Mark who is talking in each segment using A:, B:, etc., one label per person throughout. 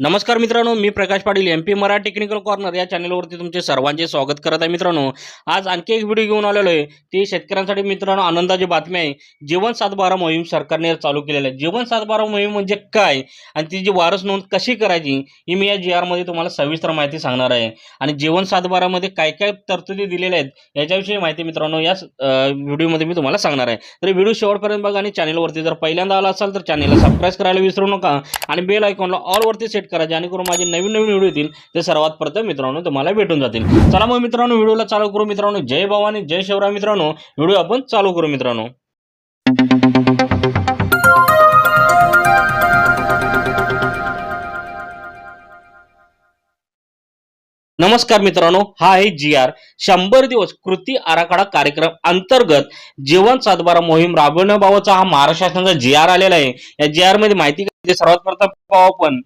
A: नमस्कार मित्रांनो मी Prakash Patil M P Marathi technical corner या चॅनलवरती तुमचे सर्वांचे स्वागत करत आहे मित्रांनो. आज आणखी एक व्हिडिओ घेऊन आलेलो आहे. ती शेतकऱ्यांसाठी मित्रांनो आनंदाची बातमी आहे. जीवन सातबारा मोहीम सरकारने चालू केलेलं आहे. जीवन सातबारा मोहीम म्हणजे काय? आणि तिची वारस नोंद कशी करायची ही मी या जी आरमध्ये तुम्हाला सविस्तर माहिती सांगणार आहे. आणि जीवन सातबारामध्ये काय काय तरतुदी दिलेल्या आहेत याच्याविषयी माहिती मित्रांनो या व्हिडिओमध्ये मी तुम्हाला सांगणार आहे. तर व्हिडिओ शेवटपर्यंत बघा आणि चॅनलवरती जर पहिल्यांदा आला असाल तर चॅनलला सबस्क्राईब करायला विसरू नका. आणि बेल आयकॉनला ऑलवरती सेट करा. जेणेकरून माझे नवीन नवीन व्हिडिओ येतील ते सर्वात प्रथम मित्रांनो तुम्हाला भेटून जातील. चला मग मित्रांनो व्हिडिओला चालू करू मित्रांनो. जय भवानी जय शिवराय मित्रांनो. व्हिडिओ आपण चालू करू मित्रांनो. नमस्कार मित्रांनो हा आहे जी आर. शंभर दिवस कृती आराखडा कार्यक्रम अंतर्गत जीवन सातबारा मोहीम राबवण्याबाबतचा हा महाराष्ट्र शासनाचा जी आर आलेला आहे. या जी आरमध्ये माहिती सर्वात प्रथम पाहू आपण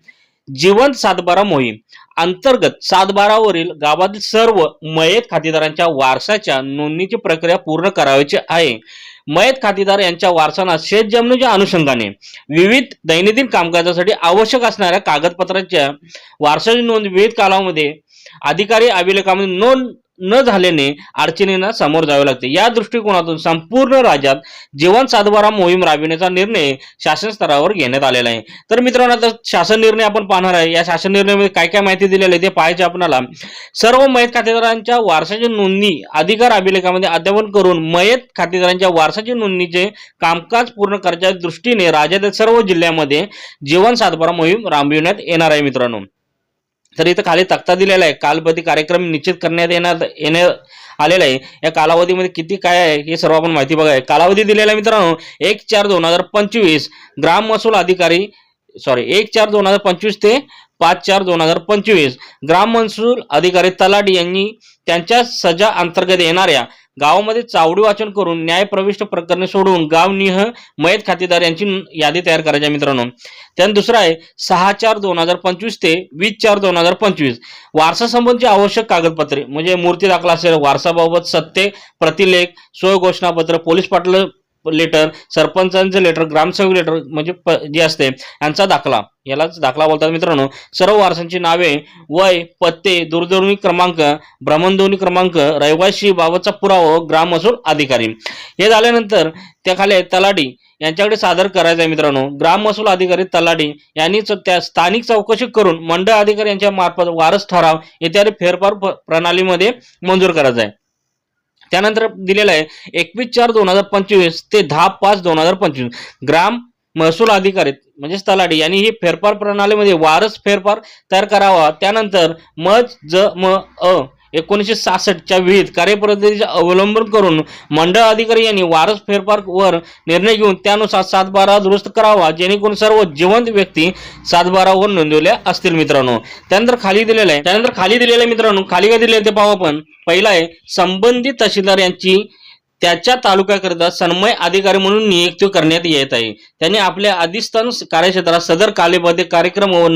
A: जीवन सातबारा मोहीम. अंतर्गत सातबारावरील गावातील सर्व मयत खातेदारांच्या वारसाच्या नोंदणीची प्रक्रिया पूर्ण करावयाची आहे. मयत खातेदार यांच्या वारसांना शेत जमिनीच्या अनुषंगाने विविध दैनंदिन कामकाजासाठी आवश्यक असणाऱ्या कागदपत्रांच्या वारसाची नोंद विविध कालामध्ये अधिकारी अभिलेखामध्ये नोंद न झाल्याने अडचणींना समोर जावे लागते. या दृष्टिकोनातून संपूर्ण राज्यात जीवन सातबारा मोहीम राबविण्याचा निर्णय शासन स्तरावर घेण्यात आलेला आहे. तर मित्रांनो आता शासन निर्णय आपण पाहणार आहे. या शासन निर्णयामध्ये काय काय माहिती दिलेली आहे ते पाहायचे आपणाला. सर्व मयत खातेदारांच्या वारसाची नोंदणी अधिकार अभिलेखामध्ये अध्यापन करून मयत खातेदारांच्या वारसाची नोंदणीचे कामकाज पूर्ण करण्याच्या दृष्टीने राज्यातील सर्व जिल्ह्यामध्ये जीवन सातबारा मोहीम राबविण्यात येणार आहे मित्रांनो. तर इथं खाली तक्ता दिलेला आहे. कालबद्धी कार्यक्रम निश्चित करण्यात येणार येण्यात आलेला आहे. या कालावधीमध्ये किती काय आहे हे सर्व आपण माहिती बघा कालावधी दिलेला आहे मित्रांनो एक चार दोन हजार पंचवीस. ग्राम महसूल अधिकारी सॉरी एक चार दोन हजार पंचवीस ते पाच चार दोन हजार पंचवीस. ग्राम महसूल अधिकारी तलाठी यांनी त्यांच्या सजा अंतर्गत येणाऱ्या गावामध्ये चावडी वाचन करून न्यायप्रविष्ट प्रकरणे सोडून गावनिह मयत खातेदार यांची यादी तयार करायची मित्रांनो. त्यानंतर दुसरा आहे सहा चार दोन हजार पंचवीस ते वीस चार दोन हजार पंचवीस. वारसा संबंधीची आवश्यक कागदपत्रे म्हणजे मूर्ती दाखला असेल वारसाबाबत सत्ते प्रतिलेख सोय घोषणापत्र पोलीस पाटलं लेटर सरपंचांचं लेटर ग्रामसेवक लेटर म्हणजे प- जे असते यांचा दाखला. यालाच दाखला बोलतात मित्रांनो. सर्व वारसांची नावे वय पत्ते दूरध्वनी क्रमांक भ्रमणध्वनी क्रमांक रहिवाशी बाबतचा पुरावा ग्राम असून अधिकारी. हे झाल्यानंतर त्याखाली खाली तलाठी यांच्याकडे सादर करायचं आहे मित्रांनो. ग्राम महसूल अधिकारी तलाठी यांनी त्या स्थानिक चौकशी करून मंडळ अधिकारी यांच्या मार्फत वारस ठराव इत्यादी फेरफार प्रणालीमध्ये मंजूर करायचा आहे. त्यानंतर दिलेलं आहे एकवीस चार दोन हजार पंचवीस ते दहा पाच दोन हजार पंचवीस. ग्राम महसूल अधिकारी म्हणजेच तलाठी यांनी ही फेरफार प्रणालीमध्ये वारस फेरफार तयार करावा. त्यानंतर म ज म अ एकोणीसशे सासष्टच्या विविध कार्यपद्धतीचे अवलंबन करून मंडळ अधिकारी यांनी वारस फेरपार्कवर निर्णय घेऊन त्यानुसार सातबारा दुरुस्त करावा जेणेकरून सर्व जिवंत व्यक्ती सातबारावर नोंदवल्या असतील मित्रांनो. त्यानंतर खाली दिलेलं आहे. त्यानंतर खाली दिलेलं मित्रांनो. खाली काय दिलेलं ते पाहू आपण. पहिला आहे संबंधित तहसीलदार यांची त्याच्या तालुक्याकरिता सन्मय अधिकारी म्हणून नियुक्ती करण्यात येत आहे. त्यांनी आपल्या अधिस्थान कार्यक्षेत्रात सदर कालेबद्ध कार्यक्रम व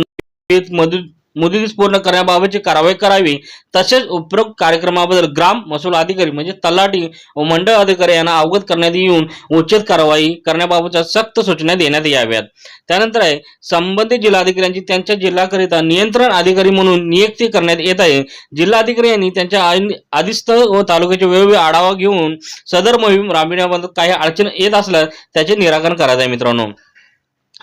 A: मदत मुदतीस पूर्ण करण्याबाबतची कारवाई करावी. तसेच उपरोक्त कार्यक्रमाबद्दल ग्राम महसूल अधिकारी म्हणजे तलाठी व मंडळ अधिकारी यांना अवगत करण्यात येऊन उचित कारवाई करण्याबाबतच्या सक्त सूचना देण्यात याव्यात. त्यानंतर आहे संबंधित जिल्हाधिकाऱ्यांची त्यांच्या जिल्ह्याकरिता नियंत्रण अधिकारी म्हणून नियुक्ती करण्यात येत आहे. जिल्हाधिकारी यांनी त्यांच्या आइन- व तालुक्याचे वेगवेगळे आढावा घेऊन सदर मोहीम राबविण्याबद्दल काही अडचण येत असल्यास त्याचे निराकरण करायचं आहे मित्रांनो.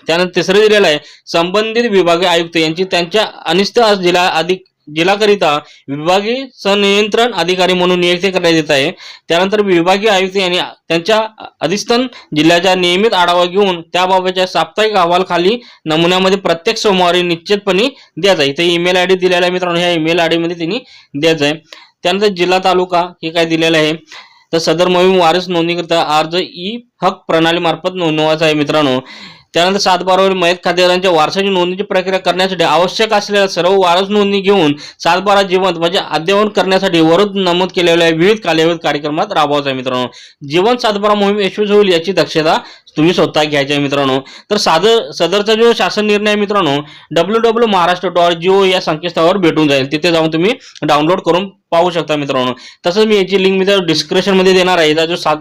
A: त्यानंतर तिसरं दिलेलं आहे. संबंधित विभागीय आयुक्त यांची त्यांच्या अनिष्ट जिल्हा अधिक जिल्हाकरिता विभागीय संनियंत्रण अधिकारी म्हणून नियुक्ती करण्यात येत आहे. त्यानंतर विभागीय आयुक्त यांनी त्यांच्या अधिष्ठान जिल्ह्याचा नियमित आढावा घेऊन त्याबाबतच्या साप्ताहिक अहवाल खाली नमुन्यामध्ये प्रत्येक सोमवारी निश्चितपणे द्यायचा आहे. इथे ईमेल आय डी दिलेला आहे मित्रांनो. ह्या ईमेल आयमध्ये त्यांनी द्यायचं आहे. त्यानंतर जिल्हा तालुका हे काय दिलेलं आहे? तर सदर मोहीम वारस नोंदणीकरिता अर्ज ई हक प्रणाली मार्फत नोंदवायचा आहे मित्रांनो. त्यानंतर सातबारावरील मयत खातेदारांच्या वारसाची नोंदणीची प्रक्रिया करण्यासाठी आवश्यक असलेल्या सर्व वारस नोंदणी घेऊन सातबारा जिवंत म्हणजे अद्ययावत करण्यासाठी वरद नमूद केलेल्या विविध कालावधी कार्यक्रमात राबवायचा मित्रांनो. जीवन सातबारा मोहीम यशस्वी होईल याची दक्षता तुम्ही स्वतः घ्यायचे आहे मित्रांनो. तर सादर सदरचा जो शासन निर्णय मित्रांनो W W Maharashtra dot gov या संकेतस्थळावर भेटून जाईल. तिथे जाऊन तुम्ही डाउनलोड करून पाहू शकता मित्रांनो. तसंच मी याची लिंक मी त्या डिस्क्रिप्शनमध्ये देणार आहे. जो सात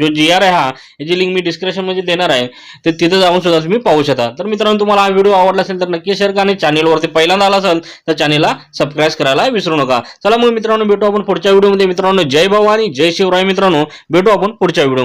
A: जो जी आर आहे हा याची लिंक मी डिस्क्रिप्शनमध्ये देणार आहे. तर तिथे जाऊन सुद्धा तुम्ही पाहू शकता. तर मित्रांनो तुम्हाला हा व्हिडिओ आवडला असेल तर नक्की शेअर करा आणि चॅनेलवरती पहिल्यांदा आला असेल तर चॅनेलला सबस्क्राईब करायला विसरू नका. चला मग मित्रांनो भेटू आपण पुढच्या व्हिडिओमध्ये मित्रांनो जय भवानी जय शिवराय मित्रांनो. भेटू आपण पुढच्या व्हिडिओमध्ये